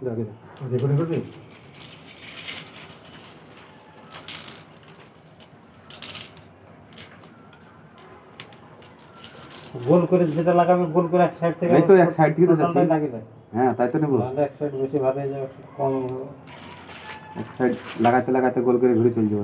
দেখে রেকর্ডিং করবি গোল করে যেটা লাগাবে গোল করে এক সাইড থেকে এই তো এক সাইড থেকে তো যাচ্ছে। হ্যাঁ তাই তো নেব। এক সাইড বেশি ভালো যায় কম এক সাইড লাগাতে লাগাতে গোল করে ঘুরে চলে যাব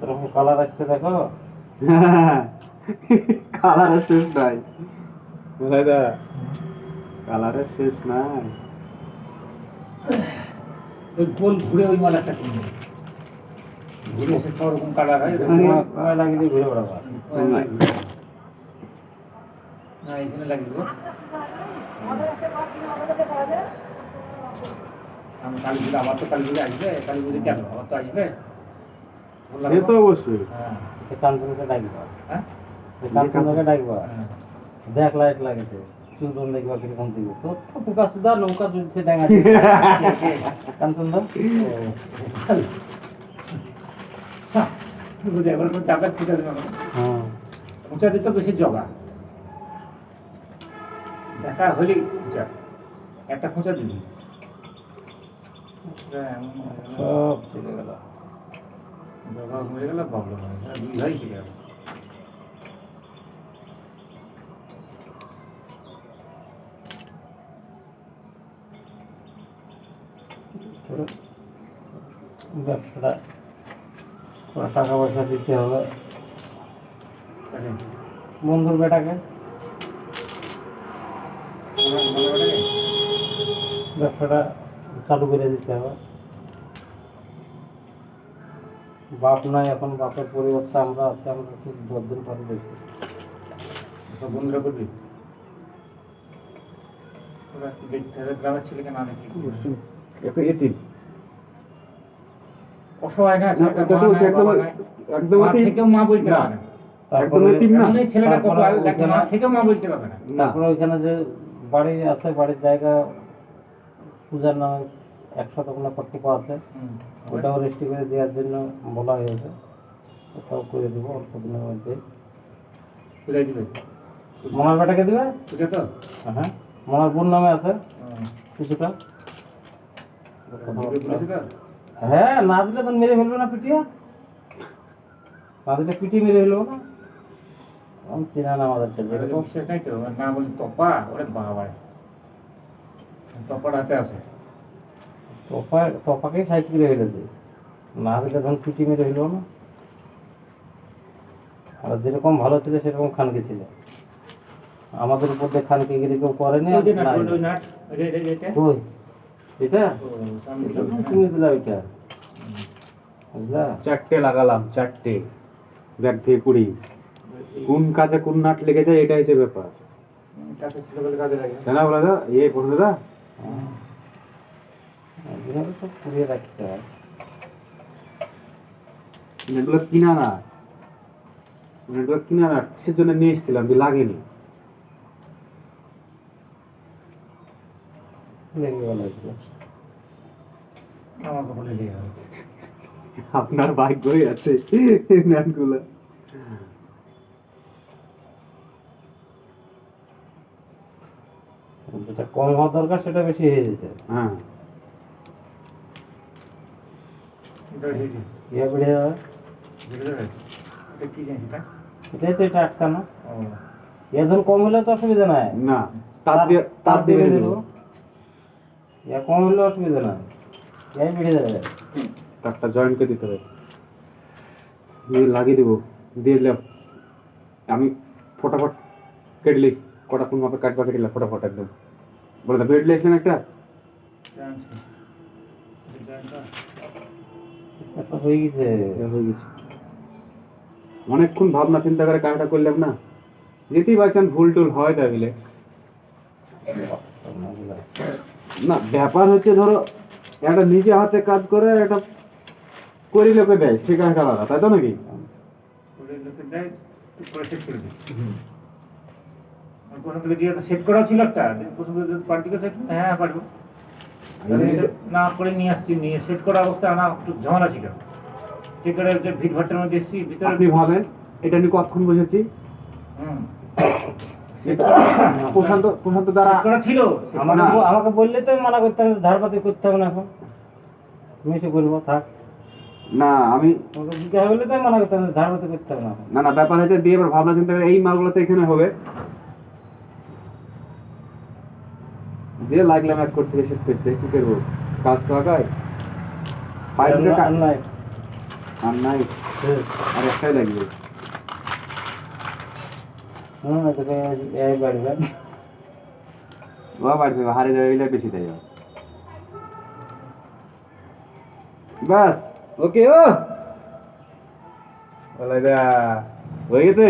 কালার আসছে দেখো? কালারের শেষ নাই। বুঝলাই দা? কালারের শেষ নাই। ওই গোল ঘুরে ওই মালাটা কিনবে ঘুরে সে সব রকম কালার হয় সময় লাগিয়ে ঘুরে বেড়াবো না এখানে লাগিয়ে দেবো। আমি কালী পুজো আমার তো কালী পুজো আসবে কালী পুজো কেন? আমার তো আসবে? সে তো অবশ্যই। হ্যাঁ। কান্তনকে ডাকবা হ্যাঁ? কান্তনকে ডাকবা হ্যাঁ। দেখ লাইট লাগেছে চুলদন দেখবা কীরকম দিবে তো পোকা সুদা নৌকা চলছে ডাঙা কান্তন দা? বুঝে এবার কোনো চাপের খুঁজে দেবে না হ্যাঁ। দিতে বেশি জগা। দেখা হলি উঁচা। একটা খোঁচা দিবি। সব চলে গেল। জগা মরে গেলে প্রবলেম শিখে ব্যবসাটা টাকা পয়সা দিতে হবে। বন্ধুর বেটাকে। ব্যবসাটা চালু করে দিতে হবে। বাপ নাই এখন বাপের পরিবর্তে আমরা আছি আমরা খুব দরদিন করে দেখি বন্ধুরা করবি তোরা একটু দেখতে হবে গ্রামের ছেলেকে না দেখি একটু এতিম অসহায় না না, ছেলেটা ওটা তো মা হচ্ছে নাই, বাবা একদম- নাই। মা এতিম। থেকেও মা বলতে পারে না। দেখ, ওখানে- মা বলতে পারবে না। না। তারপরে ওইখানে যে বাড়ি আছে বাড়ির জায়গা পূজার নামে একশো টাকা কর্তৃপ আছে হুম। ওটাও রেস্টি করে দেওয়ার জন্য বলা হয়েছে। ওটাও করে দেবো অল্প দিনের মধ্যে। বুঝাই দিবে? মনার বেটাকে দিবে? বুঝে তো? হ্যাঁ মনার বোন নামে আছে। হুম। কিছুটা। দিবে বলেছে তো? হ্যাঁ না দিলে তো মেরে ফেলবে না পিটিয়া। না দিলে পিটি মেরে ফেলব না। আমি চেনা না আমাদের ছেলে ওরা তো এরকম বিশ্বাস নাই তো ওর না বলি তপা ওরে বাবা তপার হাতে আছে। তপা তপাকেই সাইড করে ফেলেছে না দিলে তখন পিটি মেরে ফেলব না। আর যেরকম ভালো ছিল সেরকম খানকে ছিল। আমাদের উপর দিয়ে খানকে গিরি কেউ এই যে এটা। তুমি দিলা ওইটা? বুঝলা? চারটে লাগালাম চারটে। ব্যাগ থেকে কুড়ি। কোন কাজে কোন নাট লেগে যায় এটা হচ্ছে ব্যাপার। হুম, কাছে বলে কাজে লাগে। জানা বলা দা এ পড়বে দা। এগুলো সব পুড়িয়ে রাখতে হয়। এগুলো এগুলো কিসের জন্য নিয়ে এসেছিলাম যে লাগেনি। আপনার ভাগ্যই আছে নাটগুলো যেটা কম হওয়ার দরকার সেটা বেশি হয়ে গেছে হ্যাঁ। ইয়ে বেড়ে যাবে ইয়ে কম তো অসুবিধা নাই না তার দিয়ে দেবো। ইয়ে কম অসুবিধা নাই তারটা করে দিতে হবে লাগিয়ে দিলে আমি ফটাফট কেটলি কটা কোন মাপে কাটবা কেটলা ফটাফট একদম বলে বেড লেখলেন একটা জানছি। এটা একটা। এটা হয়ে গেছে। হয়ে গেছে। অনেকক্ষণ ভাবনা চিন্তা করে কাজটা করলাম না। যেতেই পারছেন ভুল টুল হয় তাই বলে না ব্যাপার হচ্ছে ধরো একটা নিজে হাতে কাজ করে একটা করি লোকে দেয় সেখানে আলাদা তাই তো নাকি? দেয় সেট করে ছিল একটা প্রথম থেকে পার্টিকে সেট হ্যাঁ পারব। তাহলে না করে নিয়ে আসছি নিয়ে সেট করা অবস্থায় আনা একটু ঝামেলা ছিল। যে ভিড় ভাট্টার মধ্যে এসেছি ভিতরে আপনি ভাবেন? এটা নিয়ে কতক্ষণ বসেছি? হুম। প্রশান্ত প্রশান্ত দ্বারা ছিল। আমাকে বললে তো মানা করতে হবে ধারপাতি করতে হবে না এখন। তুমি এসে বলব থাক। না আমি জিজ্ঞাসা করলে তো মানা করতে হবে ধারপাতি করতে হবে না না না ব্যাপার হচ্ছে দিয়ে এবার ভাবনা চিন্তা করে এই মালগুলো তো এখানে হবে। দিয়ে লাগলাম এক করতে সেট করতে কি করব? কাজ তো আগায়। পাইপ আর নাই আর নাই। আর একটাই লাগবে। বাড়ি হারে যাবে বেশি দেয় বাস ওকে ও। হয়ে গেছে?